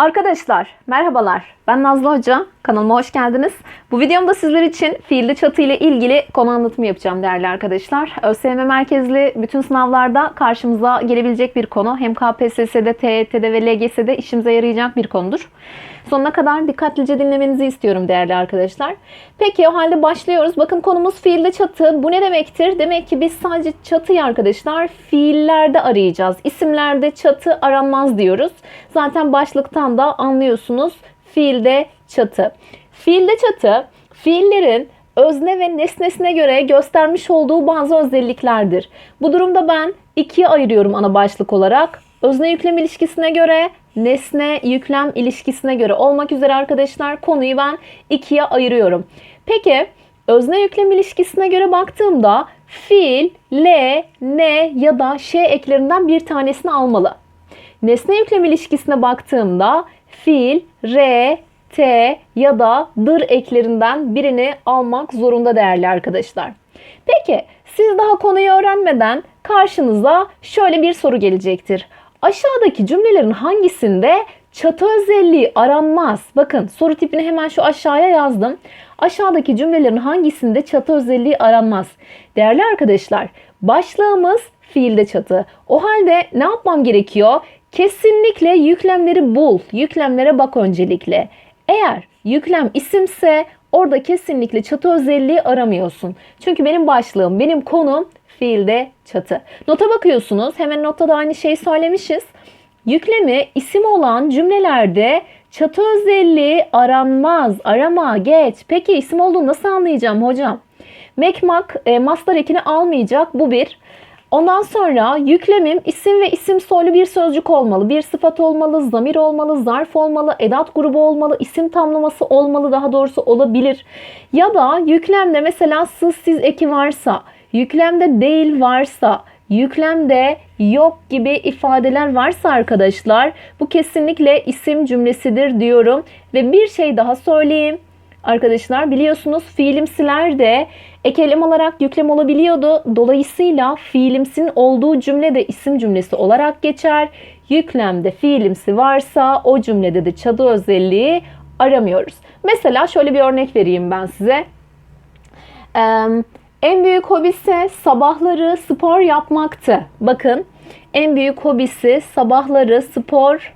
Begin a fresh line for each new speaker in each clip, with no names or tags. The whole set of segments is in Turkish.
Arkadaşlar merhabalar ben Nazlı Hoca kanalıma hoş geldiniz. Bu videomda sizler için fiilli çatı ile ilgili konu anlatımı yapacağım değerli arkadaşlar. ÖSYM merkezli bütün sınavlarda karşımıza gelebilecek bir konu. Hem KPSS'de, TYT'de ve LGS'de işimize yarayacak bir konudur. Sonuna kadar dikkatlice dinlemenizi istiyorum değerli arkadaşlar. Peki o halde başlıyoruz. Bakın konumuz fiilde çatı. Bu ne demektir? Demek ki biz sadece çatıyı arkadaşlar fiillerde arayacağız. İsimlerde çatı aranmaz diyoruz. Zaten başlıktan da anlıyorsunuz fiilde çatı. Fiilde çatı fiillerin özne ve nesnesine göre göstermiş olduğu bazı özelliklerdir. Bu durumda ben ikiye ayırıyorum ana başlık olarak. Özne yüklem ilişkisine göre, nesne yüklem ilişkisine göre olmak üzere arkadaşlar konuyu ben ikiye ayırıyorum. Peki özne yüklem ilişkisine göre baktığımda fiil, le, ne ya da şey eklerinden bir tanesini almalı. Nesne yüklem ilişkisine baktığımda fiil, re, t ya da dır eklerinden birini almak zorunda değerli arkadaşlar. Peki siz daha konuyu öğrenmeden karşınıza şöyle bir soru gelecektir. Aşağıdaki cümlelerin hangisinde çatı özelliği aranmaz? Bakın soru tipini hemen şu aşağıya yazdım. Aşağıdaki cümlelerin hangisinde çatı özelliği aranmaz? Değerli arkadaşlar, başlığımız fiilde çatı. O halde ne yapmam gerekiyor? Kesinlikle yüklemleri bul. Yüklemlere bak öncelikle. Eğer yüklem isimse orada kesinlikle çatı özelliği aramıyorsun. Çünkü benim başlığım, benim konum fiilde çatı. Nota bakıyorsunuz. Hemen notta da aynı şeyi söylemişiz. Yüklemi isim olan cümlelerde çatı özelliği aranmaz. Arama, geç. Peki isim olduğunu nasıl anlayacağım hocam? Mekmak e, master ekini almayacak. Bu bir. Ondan sonra yüklemim isim ve isim soylu bir sözcük olmalı. Bir sıfat olmalı, zamir olmalı, zarf olmalı, edat grubu olmalı, isim tamlaması olmalı daha doğrusu olabilir. Ya da yüklemde mesela sız siz eki varsa, yüklemde değil varsa, yüklemde yok gibi ifadeler varsa arkadaşlar bu kesinlikle isim cümlesidir diyorum. Ve bir şey daha söyleyeyim. Arkadaşlar biliyorsunuz fiilimsiler de ekelem olarak yüklem olabiliyordu. Dolayısıyla fiilimsin olduğu cümle de isim cümlesi olarak geçer. Yüklemde fiilimsi varsa o cümlede de çadı özelliği aramıyoruz. Mesela şöyle bir örnek vereyim ben size. Ee, en büyük hobisi sabahları spor yapmaktı. Bakın en büyük hobisi sabahları spor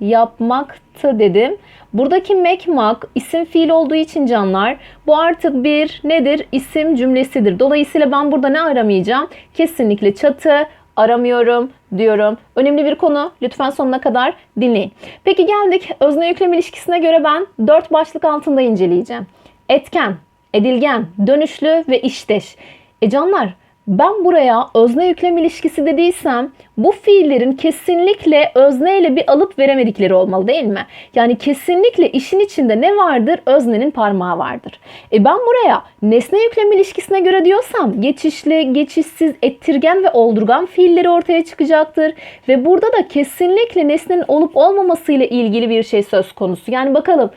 yapmaktı dedim. Buradaki mekmak isim fiil olduğu için canlar bu artık bir nedir? İsim cümlesidir. Dolayısıyla ben burada ne aramayacağım? Kesinlikle çatı aramıyorum diyorum. Önemli bir konu. Lütfen sonuna kadar dinleyin. Peki geldik özne yüklem ilişkisine göre ben dört başlık altında inceleyeceğim. Etken, edilgen, dönüşlü ve işteş. E canlar ben buraya özne yüklem ilişkisi dediysem bu fiillerin kesinlikle özne ile bir alıp veremedikleri olmalı değil mi? Yani kesinlikle işin içinde ne vardır? Öznenin parmağı vardır. E ben buraya nesne yüklem ilişkisine göre diyorsam geçişli, geçişsiz, ettirgen ve oldurgan fiilleri ortaya çıkacaktır. Ve burada da kesinlikle nesnenin olup olmaması ile ilgili bir şey söz konusu. Yani bakalım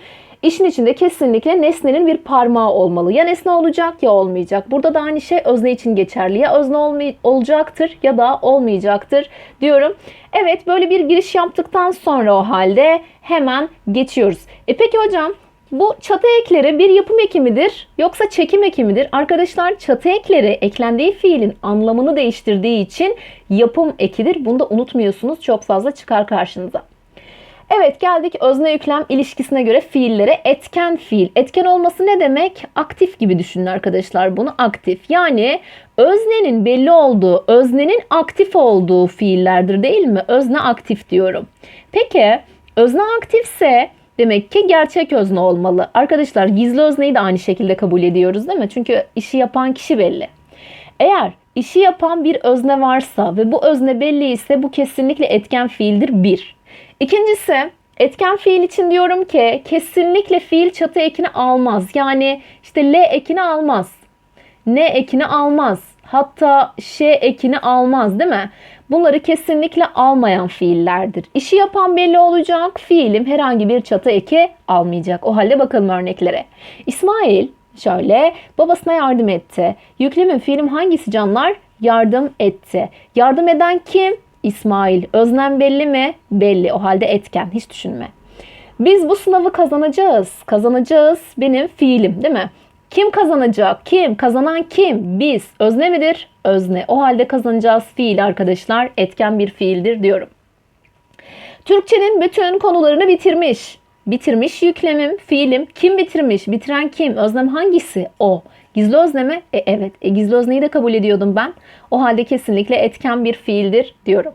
İşin içinde kesinlikle nesnenin bir parmağı olmalı. Ya nesne olacak ya olmayacak. Burada da aynı şey özne için geçerli. Ya özne olmay- olacaktır ya da olmayacaktır diyorum. Evet böyle bir giriş yaptıktan sonra o halde hemen geçiyoruz. E peki hocam bu çatı ekleri bir yapım eki midir yoksa çekim eki midir? Arkadaşlar çatı ekleri eklendiği fiilin anlamını değiştirdiği için yapım ekidir. Bunu da unutmuyorsunuz. Çok fazla çıkar karşınıza. Evet geldik özne yüklem ilişkisine göre fiillere etken fiil. Etken olması ne demek? Aktif gibi düşünün arkadaşlar bunu aktif. Yani öznenin belli olduğu, öznenin aktif olduğu fiillerdir değil mi? Özne aktif diyorum. Peki özne aktifse demek ki gerçek özne olmalı. Arkadaşlar gizli özneyi de aynı şekilde kabul ediyoruz değil mi? Çünkü işi yapan kişi belli. Eğer işi yapan bir özne varsa ve bu özne belli ise bu kesinlikle etken fiildir bir. İkincisi etken fiil için diyorum ki kesinlikle fiil çatı ekini almaz. Yani işte L ekini almaz. N ekini almaz. Hatta Ş ekini almaz değil mi? Bunları kesinlikle almayan fiillerdir. İşi yapan belli olacak. Fiilim herhangi bir çatı eki almayacak. O halde bakalım örneklere. İsmail şöyle babasına yardım etti. Yüklemin fiilim hangisi canlar? Yardım etti. Yardım eden kim? İsmail. Öznem belli mi? Belli. O halde etken. Hiç düşünme. Biz bu sınavı kazanacağız. Kazanacağız benim fiilim değil mi? Kim kazanacak? Kim? Kazanan kim? Biz. Özne midir? Özne. O halde kazanacağız fiil arkadaşlar. Etken bir fiildir diyorum. Türkçenin bütün konularını bitirmiş. Bitirmiş yüklemim, fiilim. Kim bitirmiş? Bitiren kim? Özlem hangisi? O. Gizli özne mi? E, evet. E, gizli özneyi de kabul ediyordum ben. O halde kesinlikle etken bir fiildir diyorum.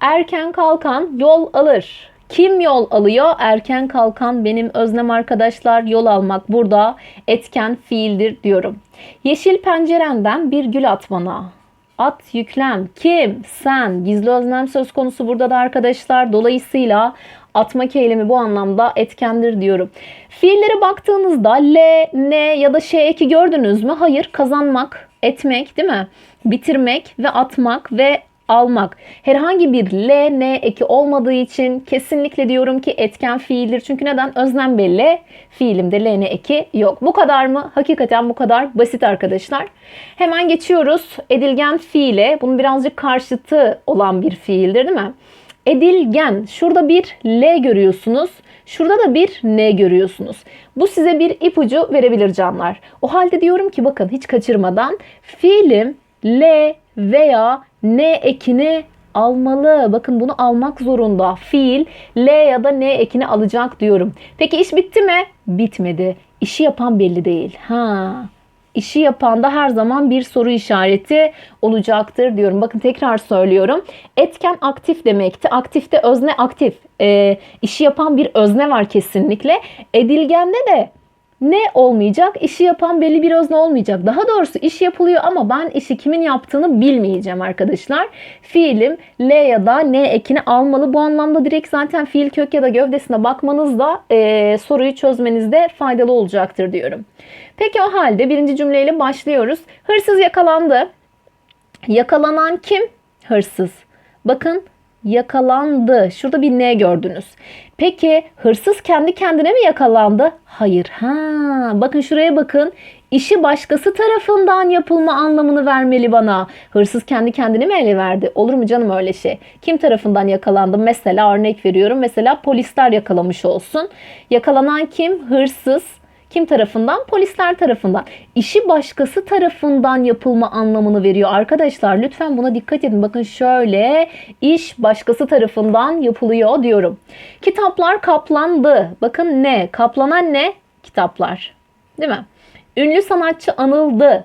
Erken kalkan yol alır. Kim yol alıyor? Erken kalkan benim özlem arkadaşlar yol almak burada etken fiildir diyorum. Yeşil pencerenden bir gül at bana. At yüklem. Kim? Sen. Gizli özlem söz konusu burada da arkadaşlar. Dolayısıyla atmak eylemi bu anlamda etkendir diyorum. Fiillere baktığınızda L, N ya da Ş eki gördünüz mü? Hayır. Kazanmak, etmek değil mi? Bitirmek ve atmak ve almak. Herhangi bir L, N eki olmadığı için kesinlikle diyorum ki etken fiildir. Çünkü neden? Özlem belli. Fiilimde L, N eki yok. Bu kadar mı? Hakikaten bu kadar basit arkadaşlar. Hemen geçiyoruz. Edilgen fiile. Bunun birazcık karşıtı olan bir fiildir değil mi? Edilgen. Şurada bir L görüyorsunuz. Şurada da bir N görüyorsunuz. Bu size bir ipucu verebilir canlar. O halde diyorum ki bakın hiç kaçırmadan fiilim L veya N ekini almalı. Bakın bunu almak zorunda. Fiil L ya da N ekini alacak diyorum. Peki iş bitti mi? Bitmedi. İşi yapan belli değil. Ha. İşi yapanda her zaman bir soru işareti olacaktır diyorum. Bakın tekrar söylüyorum. Etken aktif demekti. Aktifte özne aktif. E, işi yapan bir özne var kesinlikle. Edilgende de ne olmayacak? İşi yapan belli bir özne olmayacak. Daha doğrusu iş yapılıyor ama ben işi kimin yaptığını bilmeyeceğim arkadaşlar. Fiilim L ya da N ekini almalı. Bu anlamda direkt zaten fiil kök ya da gövdesine bakmanız da e, soruyu çözmenizde faydalı olacaktır diyorum. Peki o halde birinci cümleyle başlıyoruz. Hırsız yakalandı. Yakalanan kim? Hırsız. Bakın yakalandı. Şurada bir ne gördünüz. Peki hırsız kendi kendine mi yakalandı? Hayır. Ha, bakın şuraya bakın. İşi başkası tarafından yapılma anlamını vermeli bana. Hırsız kendi kendine mi ele verdi? Olur mu canım öyle şey? Kim tarafından yakalandı? Mesela örnek veriyorum. Mesela polisler yakalamış olsun. Yakalanan kim? Hırsız. Kim tarafından? Polisler tarafından. İşi başkası tarafından yapılma anlamını veriyor. Arkadaşlar lütfen buna dikkat edin. Bakın şöyle iş başkası tarafından yapılıyor diyorum. Kitaplar kaplandı. Bakın ne? Kaplanan ne? Kitaplar. Değil mi? Ünlü sanatçı anıldı.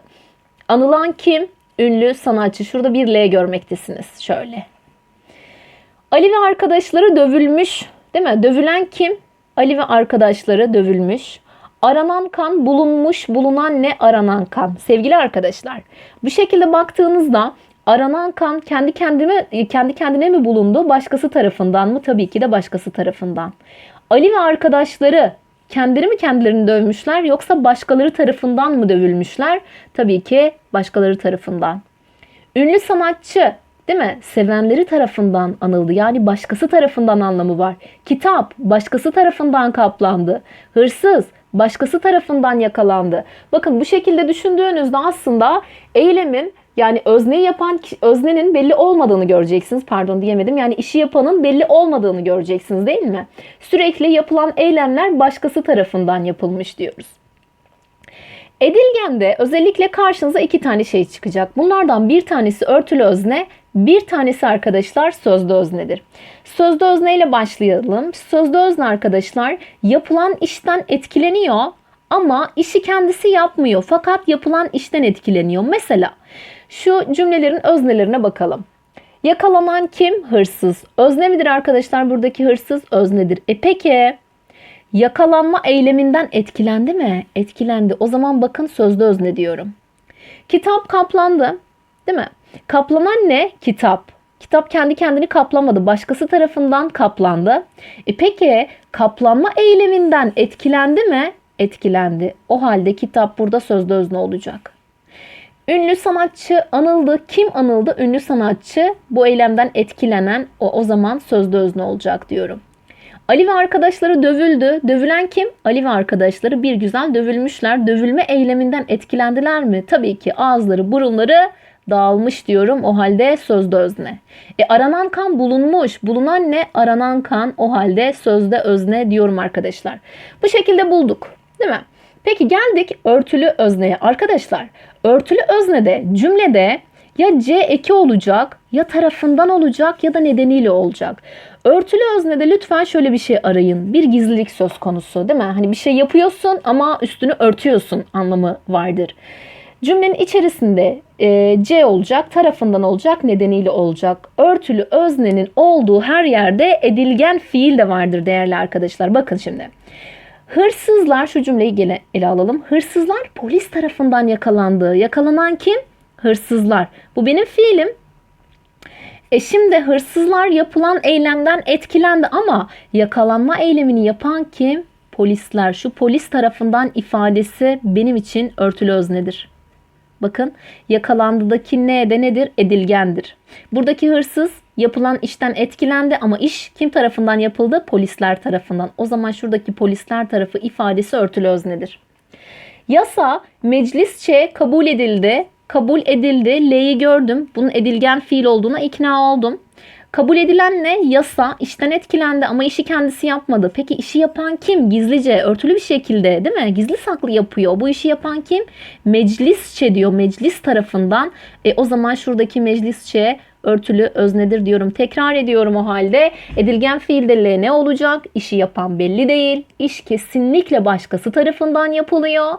Anılan kim? Ünlü sanatçı. Şurada bir L görmektesiniz. Şöyle. Ali ve arkadaşları dövülmüş. Değil mi? Dövülen kim? Ali ve arkadaşları dövülmüş. Aranan kan bulunmuş, bulunan ne aranan kan? Sevgili arkadaşlar, bu şekilde baktığınızda aranan kan kendi kendine kendi kendine mi bulundu, başkası tarafından mı? Tabii ki de başkası tarafından. Ali ve arkadaşları kendileri mi kendilerini dövmüşler yoksa başkaları tarafından mı dövülmüşler? Tabii ki başkaları tarafından. Ünlü sanatçı değil mi? Sevenleri tarafından anıldı. Yani başkası tarafından anlamı var. Kitap başkası tarafından kaplandı. Hırsız başkası tarafından yakalandı. Bakın bu şekilde düşündüğünüzde aslında eylemin yani özneyi yapan öznenin belli olmadığını göreceksiniz. Pardon diyemedim. Yani işi yapanın belli olmadığını göreceksiniz değil mi? Sürekli yapılan eylemler başkası tarafından yapılmış diyoruz. Edilgende özellikle karşınıza iki tane şey çıkacak. Bunlardan bir tanesi örtülü özne, bir tanesi arkadaşlar sözlü öznedir. Sözlü özne ile başlayalım. Sözlü özne arkadaşlar yapılan işten etkileniyor ama işi kendisi yapmıyor fakat yapılan işten etkileniyor. Mesela şu cümlelerin öznelerine bakalım. Yakalanan kim? Hırsız. Özne midir arkadaşlar? Buradaki hırsız öznedir. E peki yakalanma eyleminden etkilendi mi? Etkilendi. O zaman bakın sözlü özne diyorum. Kitap kaplandı. Değil mi? Kaplanan ne? Kitap. Kitap kendi kendini kaplamadı. Başkası tarafından kaplandı. E peki kaplanma eyleminden etkilendi mi? Etkilendi. O halde kitap burada sözde özne olacak. Ünlü sanatçı anıldı. Kim anıldı? Ünlü sanatçı bu eylemden etkilenen o, o zaman sözde özne olacak diyorum. Ali ve arkadaşları dövüldü. Dövülen kim? Ali ve arkadaşları bir güzel dövülmüşler. Dövülme eyleminden etkilendiler mi? Tabii ki ağızları, burunları dağılmış diyorum. O halde sözde özne. E aranan kan bulunmuş. Bulunan ne? Aranan kan o halde sözde özne diyorum arkadaşlar. Bu şekilde bulduk. Değil mi? Peki geldik örtülü özneye. Arkadaşlar örtülü öznede cümlede ya C eki olacak ya tarafından olacak ya da nedeniyle olacak. Örtülü öznede lütfen şöyle bir şey arayın. Bir gizlilik söz konusu değil mi? Hani bir şey yapıyorsun ama üstünü örtüyorsun anlamı vardır. Cümlenin içerisinde e, C olacak, tarafından olacak, nedeniyle olacak. Örtülü öznenin olduğu her yerde edilgen fiil de vardır değerli arkadaşlar. Bakın şimdi. Hırsızlar şu cümleyi gene ele alalım. Hırsızlar polis tarafından yakalandı. Yakalanan kim? Hırsızlar. Bu benim fiilim. E şimdi hırsızlar yapılan eylemden etkilendi ama yakalanma eylemini yapan kim? Polisler. Şu polis tarafından ifadesi benim için örtülü öznedir. Bakın yakalandıdaki ne de nedir? Edilgendir. Buradaki hırsız yapılan işten etkilendi ama iş kim tarafından yapıldı? Polisler tarafından. O zaman şuradaki polisler tarafı ifadesi örtülü öznedir. Yasa meclisçe kabul edildi. Kabul edildi. L'yi gördüm. Bunun edilgen fiil olduğuna ikna oldum. Kabul edilen ne? Yasa işten etkilendi ama işi kendisi yapmadı. Peki işi yapan kim? Gizlice, örtülü bir şekilde değil mi? Gizli saklı yapıyor. Bu işi yapan kim? Meclisçe diyor. Meclis tarafından. E, o zaman şuradaki meclisçe örtülü öznedir diyorum. Tekrar ediyorum o halde. Edilgen fiilde L ne olacak? İşi yapan belli değil. İş kesinlikle başkası tarafından yapılıyor.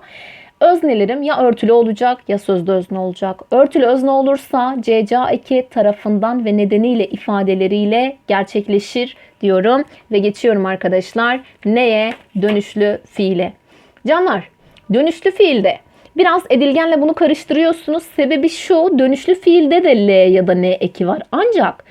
Öznelerim ya örtülü olacak ya sözde özne olacak. Örtülü özne olursa CCA eki tarafından ve nedeniyle ifadeleriyle gerçekleşir diyorum. Ve geçiyorum arkadaşlar neye? Dönüşlü fiile. Canlar dönüşlü fiilde Biraz edilgenle bunu karıştırıyorsunuz. Sebebi şu dönüşlü fiilde de L ya da N eki var. Ancak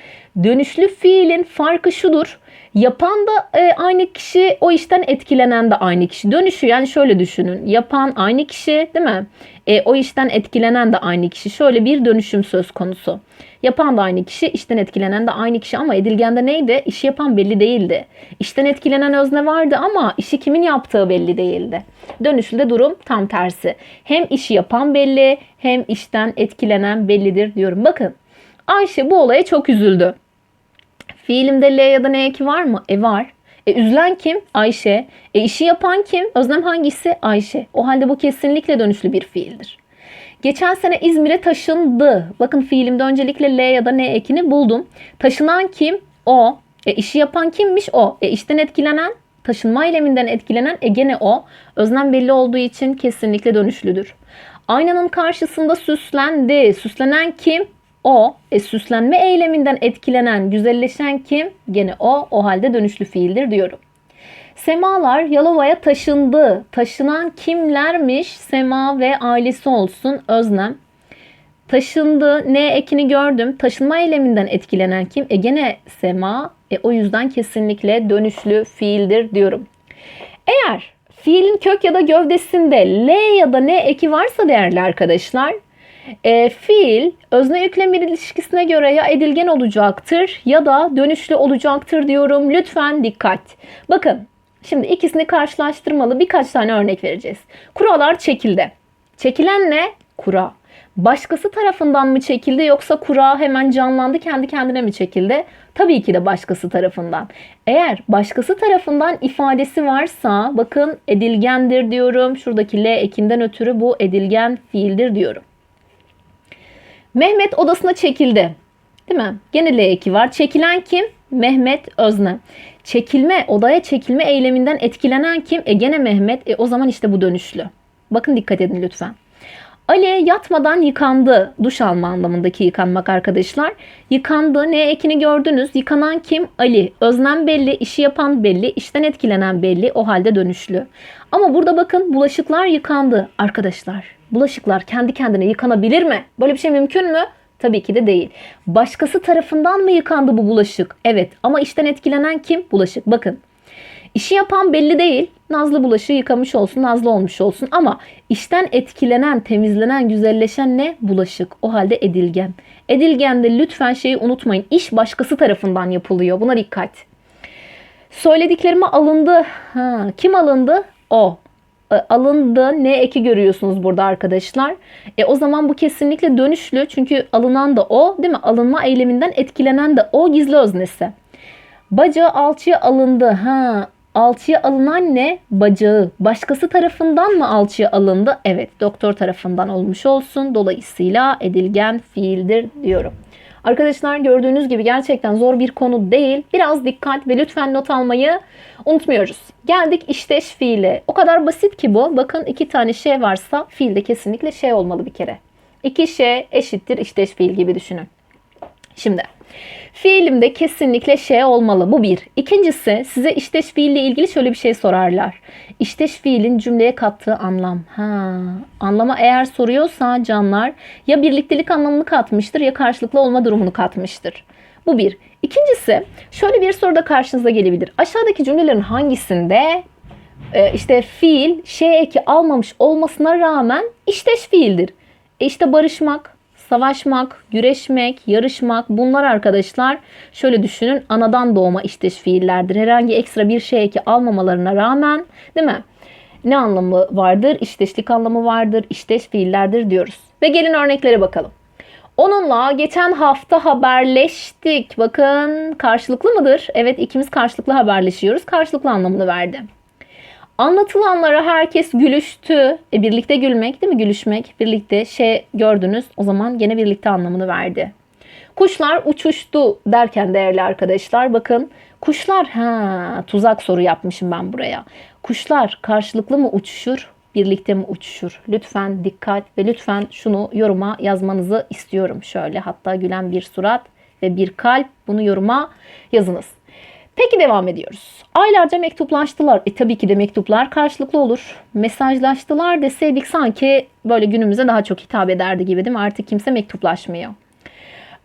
dönüşlü fiilin farkı şudur. Yapan da e, aynı kişi, o işten etkilenen de aynı kişi. Dönüşü yani şöyle düşünün. Yapan aynı kişi değil mi? E, o işten etkilenen de aynı kişi. Şöyle bir dönüşüm söz konusu. Yapan da aynı kişi, işten etkilenen de aynı kişi ama edilgende neydi? İşi yapan belli değildi. İşten etkilenen özne vardı ama işi kimin yaptığı belli değildi. Dönüşlüde durum tam tersi. Hem işi yapan belli hem işten etkilenen bellidir diyorum. Bakın Ayşe bu olaya çok üzüldü. Fiilimde L ya da N eki var mı? E var. E üzülen kim? Ayşe. E işi yapan kim? Özlem hangisi? Ayşe. O halde bu kesinlikle dönüşlü bir fiildir. Geçen sene İzmir'e taşındı. Bakın fiilimde öncelikle L ya da N ekini buldum. Taşınan kim? O. E işi yapan kimmiş? O. E işten etkilenen? Taşınma eyleminden etkilenen e gene o. Özlem belli olduğu için kesinlikle dönüşlüdür. Aynanın karşısında süslendi. Süslenen kim? O. E, süslenme eyleminden etkilenen, güzelleşen kim? Gene o. O halde dönüşlü fiildir diyorum. Semalar Yalova'ya taşındı. Taşınan kimlermiş? Sema ve ailesi olsun. Özlem. Taşındı. Ne ekini gördüm. Taşınma eyleminden etkilenen kim? E gene Sema. E, o yüzden kesinlikle dönüşlü fiildir diyorum. Eğer fiilin kök ya da gövdesinde L ya da N eki varsa değerli arkadaşlar e, fiil özne yüklem ilişkisine göre ya edilgen olacaktır ya da dönüşlü olacaktır diyorum. Lütfen dikkat. Bakın şimdi ikisini karşılaştırmalı birkaç tane örnek vereceğiz. Kuralar çekildi. Çekilen ne? Kura. Başkası tarafından mı çekildi yoksa kura hemen canlandı kendi kendine mi çekildi? Tabii ki de başkası tarafından. Eğer başkası tarafından ifadesi varsa bakın edilgendir diyorum. Şuradaki L ekinden ötürü bu edilgen fiildir diyorum. Mehmet odasına çekildi. Değil mi? Gene L eki var. Çekilen kim? Mehmet Özne. Çekilme, odaya çekilme eyleminden etkilenen kim? E gene Mehmet. E o zaman işte bu dönüşlü. Bakın dikkat edin lütfen. Ali yatmadan yıkandı. Duş alma anlamındaki yıkanmak arkadaşlar. Yıkandı. Ne ekini gördünüz? Yıkanan kim? Ali. Özlem belli, işi yapan belli, işten etkilenen belli. O halde dönüşlü. Ama burada bakın bulaşıklar yıkandı arkadaşlar. Bulaşıklar kendi kendine yıkanabilir mi? Böyle bir şey mümkün mü? Tabii ki de değil. Başkası tarafından mı yıkandı bu bulaşık? Evet ama işten etkilenen kim? Bulaşık. Bakın İşi yapan belli değil. Nazlı bulaşığı yıkamış olsun, Nazlı olmuş olsun ama işten etkilenen, temizlenen, güzelleşen ne? Bulaşık. O halde edilgen. Edilgende lütfen şeyi unutmayın. İş başkası tarafından yapılıyor. Buna dikkat. Söylediklerime alındı. Ha, kim alındı? O. alındı ne eki görüyorsunuz burada arkadaşlar. E o zaman bu kesinlikle dönüşlü çünkü alınan da o değil mi? Alınma eyleminden etkilenen de o gizli öznesi. Bacağı alçıya alındı. Ha alçıya alınan ne? Bacağı. Başkası tarafından mı alçıya alındı? Evet doktor tarafından olmuş olsun. Dolayısıyla edilgen fiildir diyorum. Arkadaşlar gördüğünüz gibi gerçekten zor bir konu değil. Biraz dikkat ve lütfen not almayı unutmuyoruz. Geldik işteş fiile. O kadar basit ki bu. Bakın iki tane şey varsa fiilde kesinlikle şey olmalı bir kere. İki şey eşittir işteş fiil gibi düşünün. Şimdi fiilimde kesinlikle şey olmalı. Bu bir. İkincisi size işteş fiille ilgili şöyle bir şey sorarlar. İşteş fiilin cümleye kattığı anlam. Ha, anlama eğer soruyorsa canlar ya birliktelik anlamını katmıştır ya karşılıklı olma durumunu katmıştır. Bu bir. İkincisi şöyle bir soru da karşınıza gelebilir. Aşağıdaki cümlelerin hangisinde e, işte fiil şey eki almamış olmasına rağmen işteş fiildir. E işte barışmak, savaşmak, güreşmek, yarışmak bunlar arkadaşlar şöyle düşünün anadan doğma işteş fiillerdir. Herhangi ekstra bir şey eki almamalarına rağmen değil mi? Ne anlamı vardır? İşteşlik anlamı vardır, işteş fiillerdir diyoruz. Ve gelin örneklere bakalım. Onunla geçen hafta haberleştik. Bakın karşılıklı mıdır? Evet ikimiz karşılıklı haberleşiyoruz. Karşılıklı anlamını verdi. Anlatılanlara herkes gülüştü. E, birlikte gülmek değil mi? Gülüşmek. Birlikte şey gördünüz. O zaman gene birlikte anlamını verdi. Kuşlar uçuştu derken değerli arkadaşlar bakın kuşlar ha tuzak soru yapmışım ben buraya. Kuşlar karşılıklı mı uçuşur? Birlikte mi uçuşur? Lütfen dikkat ve lütfen şunu yoruma yazmanızı istiyorum. Şöyle hatta gülen bir surat ve bir kalp bunu yoruma yazınız. Peki devam ediyoruz. Aylarca mektuplaştılar. E tabii ki de mektuplar karşılıklı olur. Mesajlaştılar deseydik sanki böyle günümüze daha çok hitap ederdi gibi değil mi? Artık kimse mektuplaşmıyor.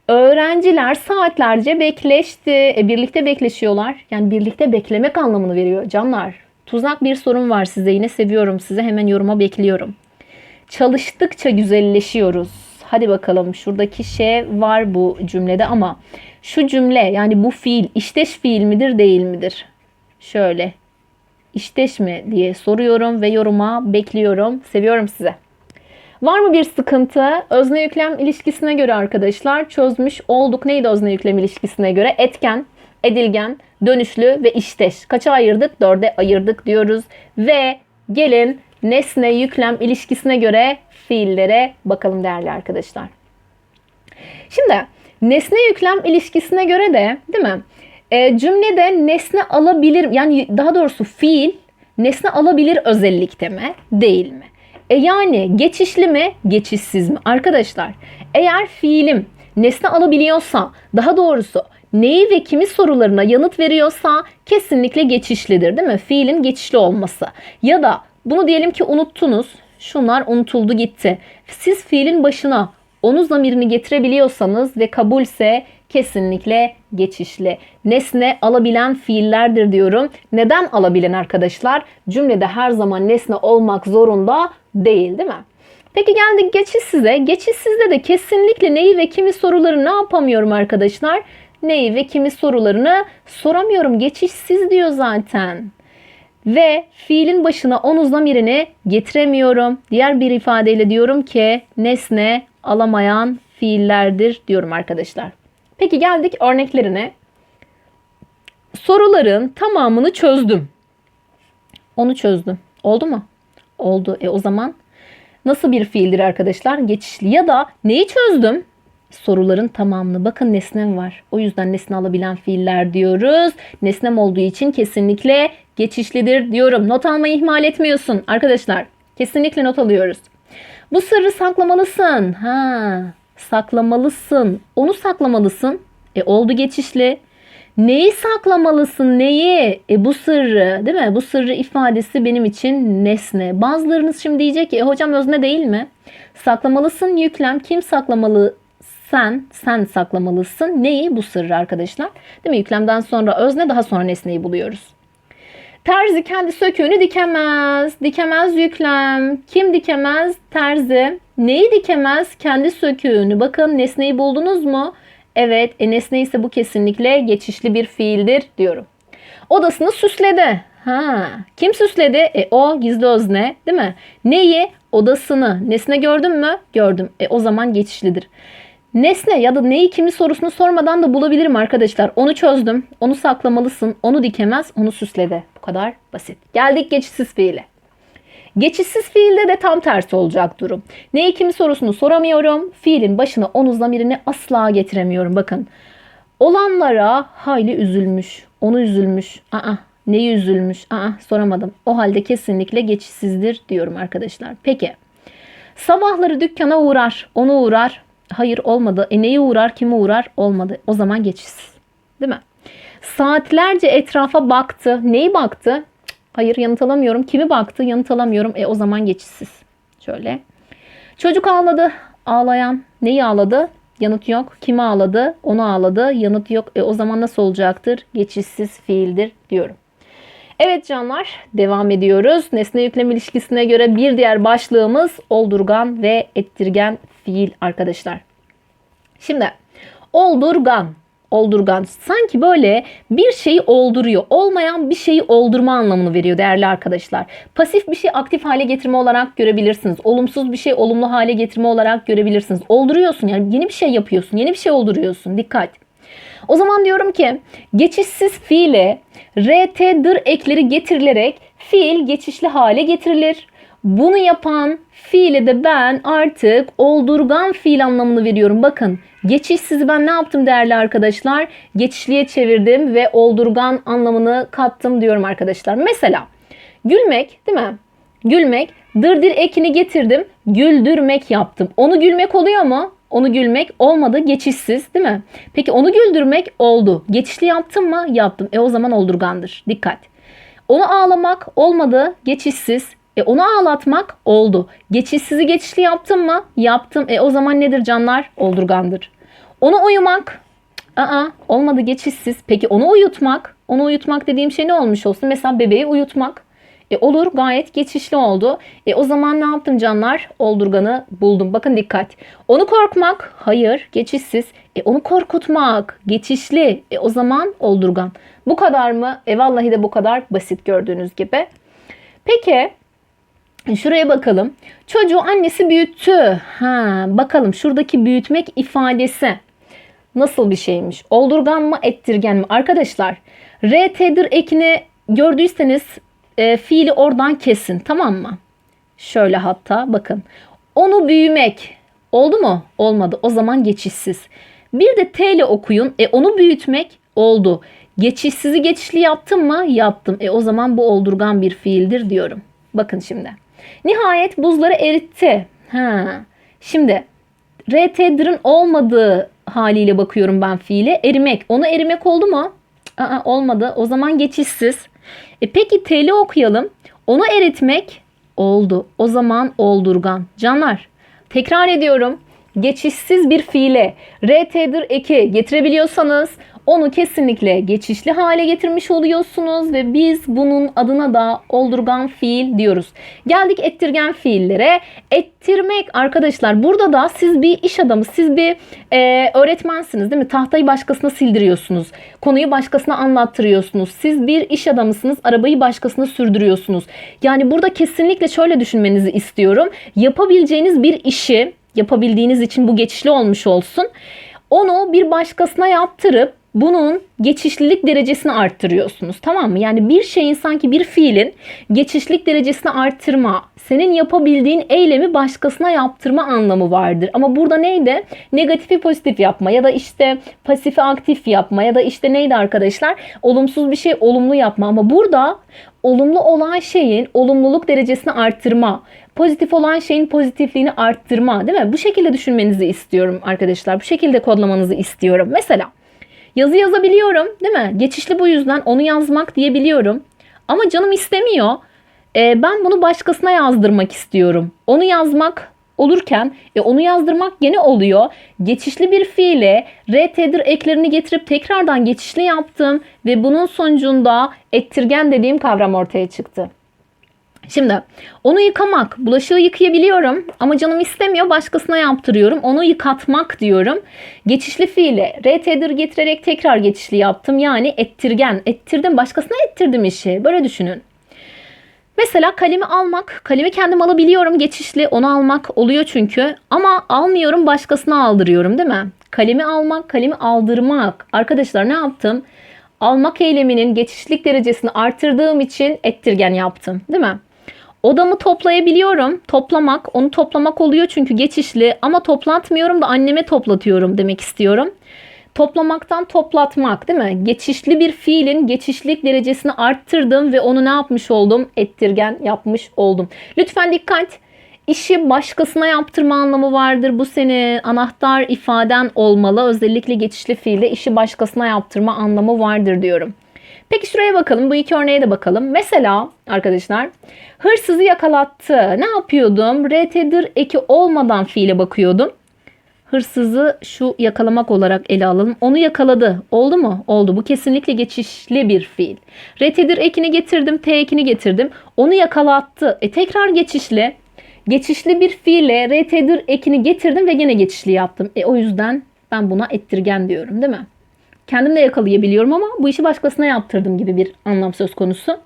Öğrenciler saatlerce bekleşti. E, birlikte bekleşiyorlar. Yani birlikte beklemek anlamını veriyor canlar. Tuzak bir sorun var size yine seviyorum size hemen yoruma bekliyorum. Çalıştıkça güzelleşiyoruz. Hadi bakalım şuradaki şey var bu cümlede ama şu cümle yani bu fiil işteş fiil midir değil midir? Şöyle işteş mi diye soruyorum ve yoruma bekliyorum. Seviyorum size. Var mı bir sıkıntı? Özne yüklem ilişkisine göre arkadaşlar çözmüş olduk. Neydi özne yüklem ilişkisine göre? Etken, edilgen, dönüşlü ve işteş. Kaça ayırdık? Dörde ayırdık diyoruz. Ve gelin nesne yüklem ilişkisine göre fiillere bakalım değerli arkadaşlar. Şimdi nesne yüklem ilişkisine göre de değil mi? E, cümlede nesne alabilir yani daha doğrusu fiil nesne alabilir özellikte mi? Değil mi? E yani geçişli mi, geçişsiz mi? Arkadaşlar eğer fiilim nesne alabiliyorsa, daha doğrusu neyi ve kimi sorularına yanıt veriyorsa kesinlikle geçişlidir değil mi? Fiilin geçişli olması. Ya da bunu diyelim ki unuttunuz. Şunlar unutuldu gitti. Siz fiilin başına onu zamirini getirebiliyorsanız ve kabulse kesinlikle geçişli. Nesne alabilen fiillerdir diyorum. Neden alabilen arkadaşlar? Cümlede her zaman nesne olmak zorunda değil değil mi? Peki geldik geçişsize. Geçişsizde de kesinlikle neyi ve kimi soruları ne yapamıyorum arkadaşlar? Neyi ve kimi sorularını soramıyorum. Geçişsiz diyor zaten. Ve fiilin başına onu zamirini getiremiyorum. Diğer bir ifadeyle diyorum ki nesne alamayan fiillerdir diyorum arkadaşlar. Peki geldik örneklerine. Soruların tamamını çözdüm. Onu çözdüm. Oldu mu? Oldu. E o zaman nasıl bir fiildir arkadaşlar? Geçişli ya da neyi çözdüm? Soruların tamamını. Bakın nesnem var. O yüzden nesne alabilen fiiller diyoruz. Nesnem olduğu için kesinlikle geçişlidir diyorum. Not almayı ihmal etmiyorsun arkadaşlar. Kesinlikle not alıyoruz. Bu sırrı saklamalısın. Ha, saklamalısın. Onu saklamalısın. E oldu geçişli. Neyi saklamalısın? Neyi? E bu sırrı, değil mi? Bu sırrı ifadesi benim için nesne. Bazılarınız şimdi diyecek ki e, hocam özne değil mi? Saklamalısın yüklem. Kim saklamalı? Sen, sen saklamalısın. Neyi? Bu sırrı arkadaşlar. Değil mi? Yüklemden sonra özne daha sonra nesneyi buluyoruz. Terzi kendi söküğünü dikemez. Dikemez yüklem. Kim dikemez? Terzi. Neyi dikemez? Kendi söküğünü. Bakın nesneyi buldunuz mu? Evet, e nesne ise bu kesinlikle geçişli bir fiildir diyorum. Odasını süsledi. Ha, kim süsledi? E o gizli özne değil mi? Neyi? Odasını. Nesne gördün mü? Gördüm. E o zaman geçişlidir. Nesne ya da neyi kimi sorusunu sormadan da bulabilirim arkadaşlar. Onu çözdüm. Onu saklamalısın. Onu dikemez. Onu süsledi. Bu kadar basit. Geldik geçişsiz fiile. Geçişsiz fiilde de tam tersi olacak durum. Neyi kimi sorusunu soramıyorum. Fiilin başına onu zamirini asla getiremiyorum. Bakın. Olanlara hayli üzülmüş. Onu üzülmüş. Aa, neyi üzülmüş? Aa, soramadım. O halde kesinlikle geçişsizdir diyorum arkadaşlar. Peki. Sabahları dükkana uğrar. Onu uğrar. Hayır olmadı. E neye uğrar? Kime uğrar? Olmadı. O zaman geçişsiz. Değil mi? Saatlerce etrafa baktı. Neyi baktı? Hayır yanıt alamıyorum. Kimi baktı? Yanıt alamıyorum. E o zaman geçişsiz. Şöyle. Çocuk ağladı. Ağlayan. Neyi ağladı? Yanıt yok. Kimi ağladı? Onu ağladı. Yanıt yok. E o zaman nasıl olacaktır? Geçişsiz fiildir diyorum. Evet canlar devam ediyoruz. Nesne yüklem ilişkisine göre bir diğer başlığımız oldurgan ve ettirgen fiil arkadaşlar. Şimdi oldurgan oldurgan sanki böyle bir şeyi olduruyor. Olmayan bir şeyi oldurma anlamını veriyor değerli arkadaşlar. Pasif bir şey aktif hale getirme olarak görebilirsiniz. Olumsuz bir şey olumlu hale getirme olarak görebilirsiniz. Olduruyorsun yani yeni bir şey yapıyorsun. Yeni bir şey olduruyorsun. Dikkat. O zaman diyorum ki geçişsiz fiile rt dır ekleri getirilerek fiil geçişli hale getirilir. Bunu yapan fiile de ben artık oldurgan fiil anlamını veriyorum. Bakın geçişsizi ben ne yaptım değerli arkadaşlar? Geçişliye çevirdim ve oldurgan anlamını kattım diyorum arkadaşlar. Mesela gülmek değil mi? Gülmek dırdır ekini getirdim güldürmek yaptım. Onu gülmek oluyor mu? Onu gülmek olmadı geçişsiz değil mi? Peki onu güldürmek oldu. Geçişli yaptım mı? Yaptım. E o zaman oldurgandır. Dikkat. Onu ağlamak olmadı geçişsiz. E onu ağlatmak oldu. Geçişsizi geçişli yaptım mı? Yaptım. E o zaman nedir canlar? Oldurgandır. Onu uyumak. Aa olmadı geçişsiz. Peki onu uyutmak. Onu uyutmak dediğim şey ne olmuş olsun? Mesela bebeği uyutmak. E olur gayet geçişli oldu. E o zaman ne yaptım canlar? Oldurganı buldum. Bakın dikkat. Onu korkmak. Hayır geçişsiz. E onu korkutmak. Geçişli. E o zaman oldurgan. Bu kadar mı? E vallahi de bu kadar basit gördüğünüz gibi. Peki Şuraya bakalım. Çocuğu annesi büyüttü. Ha, bakalım şuradaki büyütmek ifadesi nasıl bir şeymiş? Oldurgan mı, ettirgen mi? Arkadaşlar, RT'dir ekini gördüyseniz e, fiili oradan kesin. Tamam mı? Şöyle hatta bakın. Onu büyümek oldu mu? Olmadı. O zaman geçişsiz. Bir de T ile okuyun. E onu büyütmek oldu. Geçişsizi geçişli yaptım mı? Yaptım. E o zaman bu oldurgan bir fiildir diyorum. Bakın şimdi. Nihayet buzları eritti. Ha. Şimdi RT'dir'in olmadığı haliyle bakıyorum ben fiile. Erimek. Onu erimek oldu mu? Aa, olmadı. O zaman geçişsiz. E peki T'li okuyalım. Onu eritmek oldu. O zaman oldurgan. Canlar tekrar ediyorum. Geçişsiz bir fiile RT'dir eki getirebiliyorsanız onu kesinlikle geçişli hale getirmiş oluyorsunuz ve biz bunun adına da oldurgan fiil diyoruz. Geldik ettirgen fiillere. Ettirmek arkadaşlar burada da siz bir iş adamı, siz bir e, öğretmensiniz değil mi? Tahtayı başkasına sildiriyorsunuz. Konuyu başkasına anlattırıyorsunuz. Siz bir iş adamısınız, arabayı başkasına sürdürüyorsunuz. Yani burada kesinlikle şöyle düşünmenizi istiyorum. Yapabileceğiniz bir işi yapabildiğiniz için bu geçişli olmuş olsun. Onu bir başkasına yaptırıp bunun geçişlilik derecesini arttırıyorsunuz. Tamam mı? Yani bir şeyin sanki bir fiilin geçişlik derecesini arttırma, senin yapabildiğin eylemi başkasına yaptırma anlamı vardır. Ama burada neydi? Negatifi pozitif yapma ya da işte pasifi aktif yapma ya da işte neydi arkadaşlar? Olumsuz bir şey olumlu yapma ama burada olumlu olan şeyin olumluluk derecesini arttırma, pozitif olan şeyin pozitifliğini arttırma değil mi? Bu şekilde düşünmenizi istiyorum arkadaşlar. Bu şekilde kodlamanızı istiyorum. Mesela Yazı yazabiliyorum değil mi? Geçişli bu yüzden onu yazmak diyebiliyorum. Ama canım istemiyor. E, ben bunu başkasına yazdırmak istiyorum. Onu yazmak olurken e, onu yazdırmak gene oluyor. Geçişli bir fiile RT'dir eklerini getirip tekrardan geçişli yaptım ve bunun sonucunda ettirgen dediğim kavram ortaya çıktı. Şimdi onu yıkamak, bulaşığı yıkayabiliyorum ama canım istemiyor başkasına yaptırıyorum. Onu yıkatmak diyorum. Geçişli fiile RT'dir getirerek tekrar geçişli yaptım. Yani ettirgen, ettirdim başkasına ettirdim işi. Böyle düşünün. Mesela kalemi almak, kalemi kendim alabiliyorum geçişli onu almak oluyor çünkü ama almıyorum başkasına aldırıyorum değil mi? Kalemi almak, kalemi aldırmak. Arkadaşlar ne yaptım? Almak eyleminin geçişlik derecesini artırdığım için ettirgen yaptım değil mi? Odamı toplayabiliyorum. Toplamak, onu toplamak oluyor çünkü geçişli ama toplatmıyorum da anneme toplatıyorum demek istiyorum. Toplamaktan toplatmak değil mi? Geçişli bir fiilin geçişlik derecesini arttırdım ve onu ne yapmış oldum? Ettirgen yapmış oldum. Lütfen dikkat. İşi başkasına yaptırma anlamı vardır. Bu senin anahtar ifaden olmalı. Özellikle geçişli fiilde işi başkasına yaptırma anlamı vardır diyorum. Peki şuraya bakalım. Bu iki örneğe de bakalım. Mesela arkadaşlar hırsızı yakalattı. Ne yapıyordum? RT'dir eki olmadan fiile bakıyordum. Hırsızı şu yakalamak olarak ele alalım. Onu yakaladı. Oldu mu? Oldu. Bu kesinlikle geçişli bir fiil. RT'dir ekini getirdim. T ekini getirdim. Onu yakalattı. E tekrar geçişli. Geçişli bir fiille RT'dir ekini getirdim ve gene geçişli yaptım. E o yüzden ben buna ettirgen diyorum değil mi? Kendim de yakalayabiliyorum ama bu işi başkasına yaptırdım gibi bir anlam söz konusu.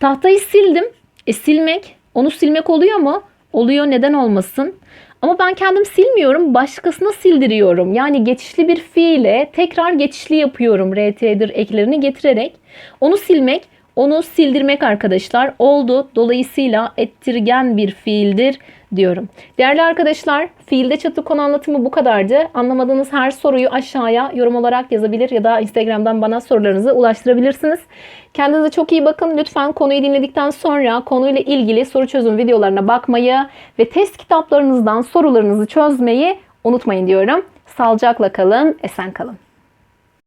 Tahtayı sildim. E silmek, onu silmek oluyor mu? Oluyor neden olmasın? Ama ben kendim silmiyorum, başkasına sildiriyorum. Yani geçişli bir fiile tekrar geçişli yapıyorum RT'dir eklerini getirerek. Onu silmek, onu sildirmek arkadaşlar oldu. Dolayısıyla ettirgen bir fiildir diyorum. Değerli arkadaşlar, fiilde çatı konu anlatımı bu kadardı. Anlamadığınız her soruyu aşağıya yorum olarak yazabilir ya da Instagram'dan bana sorularınızı ulaştırabilirsiniz. Kendinize çok iyi bakın. Lütfen konuyu dinledikten sonra konuyla ilgili soru çözüm videolarına bakmayı ve test kitaplarınızdan sorularınızı çözmeyi unutmayın diyorum. Sağlıcakla kalın, esen kalın.